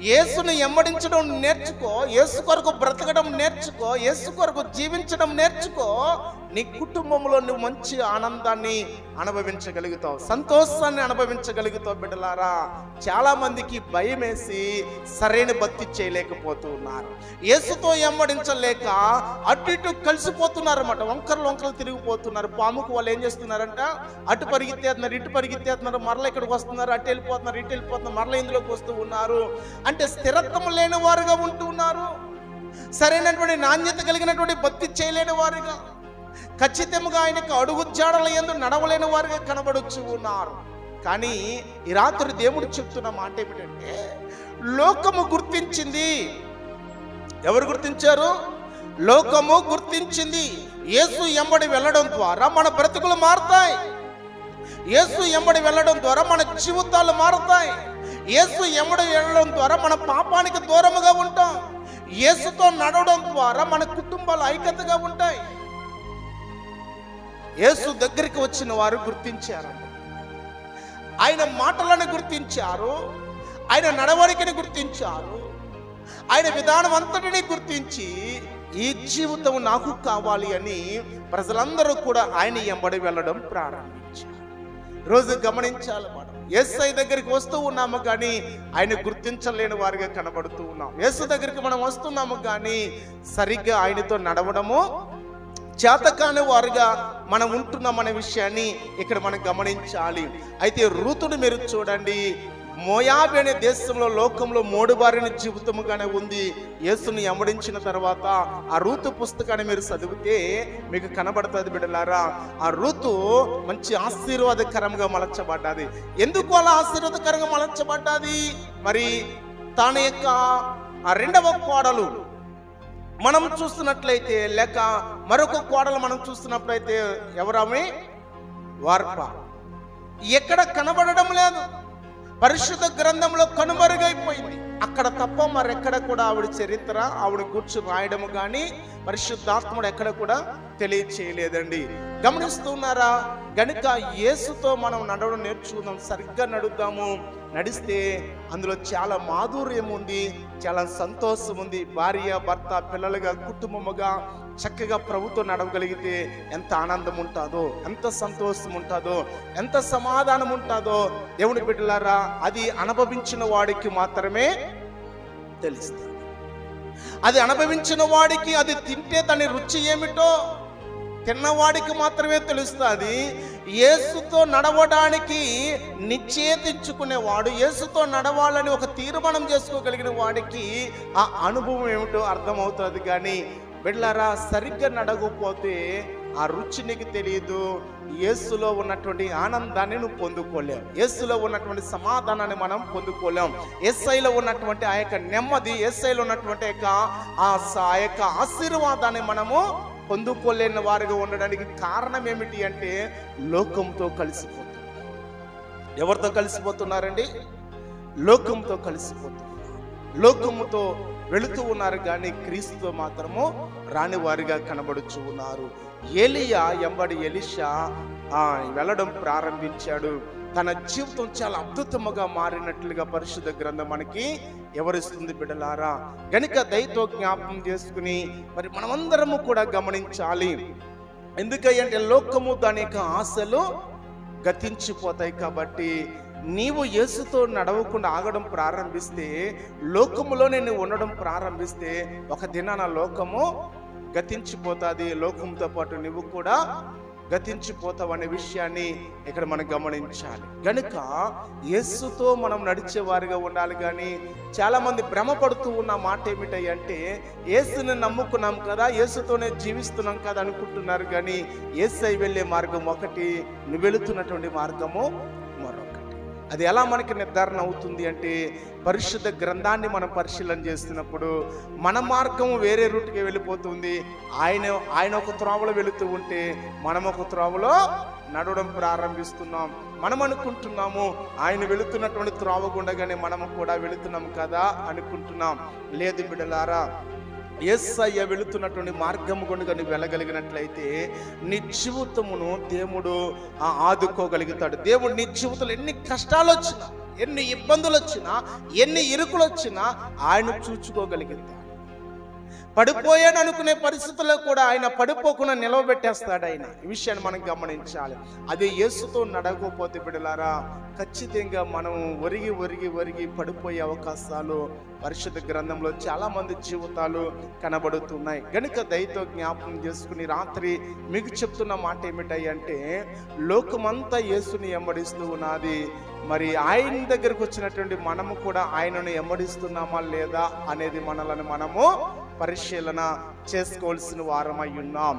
యేసుని ఎమ్మడించడం నేర్చుకో యేసు కొరకు బ్రతకడం నేర్చుకో యేసు కొరకు జీవించడం నేర్చుకో నీ కుటుంబంలో నువ్వు మంచి ఆనందాన్ని అనుభవించగలుగుతావు సంతోషాన్ని అనుభవించగలుగుతావు బిడ్డలారా. చాలా మందికి భయం వేసి సరైన భక్తి చేయలేకపోతూ ఉన్నారు యేసుతో ఎమ్మడించలేక అటు ఇటు కలిసిపోతున్నారు అన్నమాట వంకరలు వంకరలు తిరిగిపోతున్నారు. పాముకు వాళ్ళు ఏం చేస్తున్నారంట? అటు పరిగెత్తేస్తున్నారు ఇటు పరిగెత్తేస్తున్నారు మరల ఇక్కడికి వస్తున్నారు అటు వెళ్ళిపోతున్నారు ఇటు వెళ్ళిపోతున్నారు మరల ఇందులోకి వస్తూ ఉన్నారు. అంటే స్థిరత్వం లేని వారుగా ఉంటూ ఉన్నారు సరైనటువంటి నాణ్యత కలిగినటువంటి భక్తి చేయలేని వారుగా ఖచ్చితంగా ఆయనకు అడుగు జాడల ఎందు నడవలేని వారుగా కనబడుచు ఉన్నారు. కానీ ఈ రాత్రి దేవుడు చెప్తున్న మాట ఏమిటంటే లోకము గుర్తించింది. ఎవరు గుర్తించారు? లోకము గుర్తించింది. యేసు ఎంబడి వెళ్ళడం ద్వారా మన బ్రతుకులు మారుతాయి. యేసు ఎంబడి వెళ్ళడం ద్వారా మన జీవితాలు మారుతాయి. యేసు ఎంబడి వెళ్ళడం ద్వారా మన పాపానికి దూరముగా ఉంటాం. యేసుతో నడవడం ద్వారా మన కుటుంబాలు ఐక్యతగా ఉంటాయి. యేసు దగ్గరికి వచ్చిన వారు గుర్తించారు. ఆయన మాటలను గుర్తించారు. ఆయన నడవడికని గుర్తించారు. ఆయన విధానం అంతటిని గుర్తించి ఈ జీవితం నాకు కావాలి అని ప్రజలందరూ కూడా ఆయన ఎంబడి వెళ్ళడం ప్రారంభించారు. రోజు గమనించాలి మనం ఎస్ఐ దగ్గరికి వస్తూ ఉన్నాము కానీ ఆయన గుర్తించలేని వారిగా కనబడుతూ ఉన్నాం. యేసు దగ్గరికి మనం వస్తున్నాము కానీ సరిగ్గా ఆయనతో నడవడము చేతకాని వారుగా మనం ఉంటున్నామనే విషయాన్ని ఇక్కడ మనం గమనించాలి. అయితే ఋతుని మీరు చూడండి. మోయాబి అనే దేశంలో లోకంలో మోడుబారిన జీవితముగానే ఉంది. యేసుని ఎమ్మడించిన తర్వాత ఆ ఋతు పుస్తకాన్ని మీరు చదివితే మీకు కనబడుతుంది బిడ్డలారా. ఆ ఋతు మంచి ఆశీర్వాదకరంగా మలచబడ్డది. ఎందుకు అలా ఆశీర్వాదకరంగా మలచబడ్డది? మరి తన యొక్క ఆ రెండవ కోడలు మనం చూస్తున్నట్లయితే లేక మరొక కోడలు మనం చూస్తున్నట్లయితే ఎవరమే వార్ప. ఎక్కడ కనబడడం లేదు. పరిశుద్ధ గ్రంథంలో కనుమరుగైపోయింది. అక్కడ తప్ప మరెక్కడ కూడా ఆవిడ చరిత్ర ఆవిడ కూర్చు రాయడము కానీ పరిశుద్ధాత్ముడు ఎక్కడ కూడా తెలియచేయలేదండి. గమనిస్తున్నారా? గనుక యేసుతో మనం నడవడం నేర్చుకుందాం సరిగ్గా నడుద్దాము. నడిస్తే అందులో చాలా మాధుర్యం ఉంది చాలా సంతోషం ఉంది భార్య భర్త పిల్లలుగా కుటుంబముగా చక్కగా ప్రభుత్వం నడవగలిగితే ఎంత ఆనందం ఉంటుందో ఎంత సంతోషం ఉంటుందో ఎంత సమాధానం ఉంటుందో దేవుని బిడ్డలారా అది అనుభవించిన వాడికి మాత్రమే తెలుస్తుంది. అది అనుభవించిన వాడికి అది తింటే దాని రుచి ఏమిటో తిన్నవాడికి మాత్రమే తెలుస్తుంది. యేసుతో నడవడానికి నిశ్చేతించుకునేవాడు యేసుతో నడవాలని ఒక తీర్మానం చేసుకోగలిగిన వాడికి ఆ అనుభవం ఏమిటో అర్థమవుతుంది కానీ బిడ్డలారా సరిగ్గా నడవకపోతే ఆ రుచి నీకు తెలియదు యేసులో ఉన్నటువంటి ఆనందాన్ని నువ్వు పొందుకోలేం యేసులో ఉన్నటువంటి సమాధానాన్ని మనం పొందుకోలేం. ఎస్ఐలో ఉన్నటువంటి ఆ యొక్క నెమ్మది ఎస్ఐలో ఉన్నటువంటి యొక్క ఆ స- ఆ యొక్క ఆశీర్వాదాన్ని మనము పొందుకోలేని వారిగా ఉండడానికి కారణం ఏమిటి అంటే లోకంతో కలిసిపోతుంది ఎవరితో కలిసిపోతున్నారండి? లోకంతో కలిసిపోతుంది లోకముతో వెళుతూ ఉన్నారు కానీ క్రీస్తుతో మాత్రము రాని వారిగా కనబడుచు ఉన్నారు. ఏలియా ఎంబడి ఎలిషా ఆ, వెళ్ళడం ప్రారంభించాడు. తన జీవితం చాలా అద్భుతముగా మారినట్లుగా పరిశుద్ధ గ్రంథం మనకి ఎవరిస్తుంది బిడలారా. గనుక దయతో జ్ఞాపకం చేసుకుని మరి మనమందరము కూడా గమనించాలి. ఎందుకంటే లోకము దాని యొక్క ఆశలు గతించిపోతాయి కాబట్టి నీవు యేసుతో నడవకుండా ఆగడం ప్రారంభిస్తే లోకములోనే నువ్వు ఉండడం ప్రారంభిస్తే ఒక దినాన లోకము గతించిపోతుంది. లోకంతో పాటు నువ్వు కూడా గతించిపోతావు అనే విషయాన్ని ఇక్కడ మనం గమనించాలి. గనుక యేసుతో మనం నడిచే వారిగా ఉండాలి కానీ చాలామంది భ్రమపడుతూ ఉన్న మాట ఏమిటంటే అంటే యేసుని నమ్ముకున్నాం కదా యేసుతోనే జీవిస్తున్నాం కదా అనుకుంటున్నారు కానీ యేసై వెళ్ళే మార్గం ఒకటి నువ్వు వెళుతున్నటువంటి మార్గము అది ఎలా మనకి నిర్ధారణ అవుతుంది అంటే పరిశుద్ధ గ్రంథాన్ని మనం పరిశీలన చేస్తున్నప్పుడు మన మార్గం వేరే రూట్కి వెళ్ళిపోతుంది. ఆయన ఆయన ఒక త్రోవలో వెళుతూ ఉంటే మనం ఒక త్రోవలో నడవడం ప్రారంభిస్తున్నాం. మనం అనుకుంటున్నాము ఆయన వెళుతున్నటువంటి త్రోవ గుండగానే మనము కూడా వెళుతున్నాం కదా అనుకుంటున్నాం. లేదు బిడలారా ఎస్ఐ వెళుతున్నటువంటి మార్గము కొనుక నువ్వు వెళ్ళగలిగినట్లయితే నీ జీవితమును దేవుడు ఆదుకోగలుగుతాడు. దేవుడు నీ జీవితంలో ఎన్ని కష్టాలు వచ్చినా ఎన్ని ఇబ్బందులు వచ్చినా ఎన్ని ఇరుకులు వచ్చినా ఆయన చూచుకోగలిగింది పడిపోయాను అనుకునే పరిస్థితుల్లో కూడా ఆయన పడిపోకుండా నిలవబెట్టేస్తాడు ఆయన. ఈ విషయాన్ని మనం గమనించాలి. అదే యేసుతో నడకపోతే బిడలారా ఖచ్చితంగా మనం ఒరిగి ఒరిగి ఒరిగి పడిపోయే అవకాశాలు పరిశుద్ధ గ్రంథంలో చాలామంది జీవితాలు కనబడుతున్నాయి. గనుక దయతో జ్ఞాపకం చేసుకుని రాత్రి మీకు చెప్తున్న మాట ఏమిటాయి అంటే లోకమంతా యేసుని ఎంబడిస్తూ ఉన్నది. మరి ఆయన దగ్గరకు వచ్చినటువంటి మనము కూడా ఆయనను ఎమ్మడిస్తున్నామా లేదా అనేది మనలను మనము పరిశీలన చేసుకోవాల్సిన వారమై ఉన్నాం.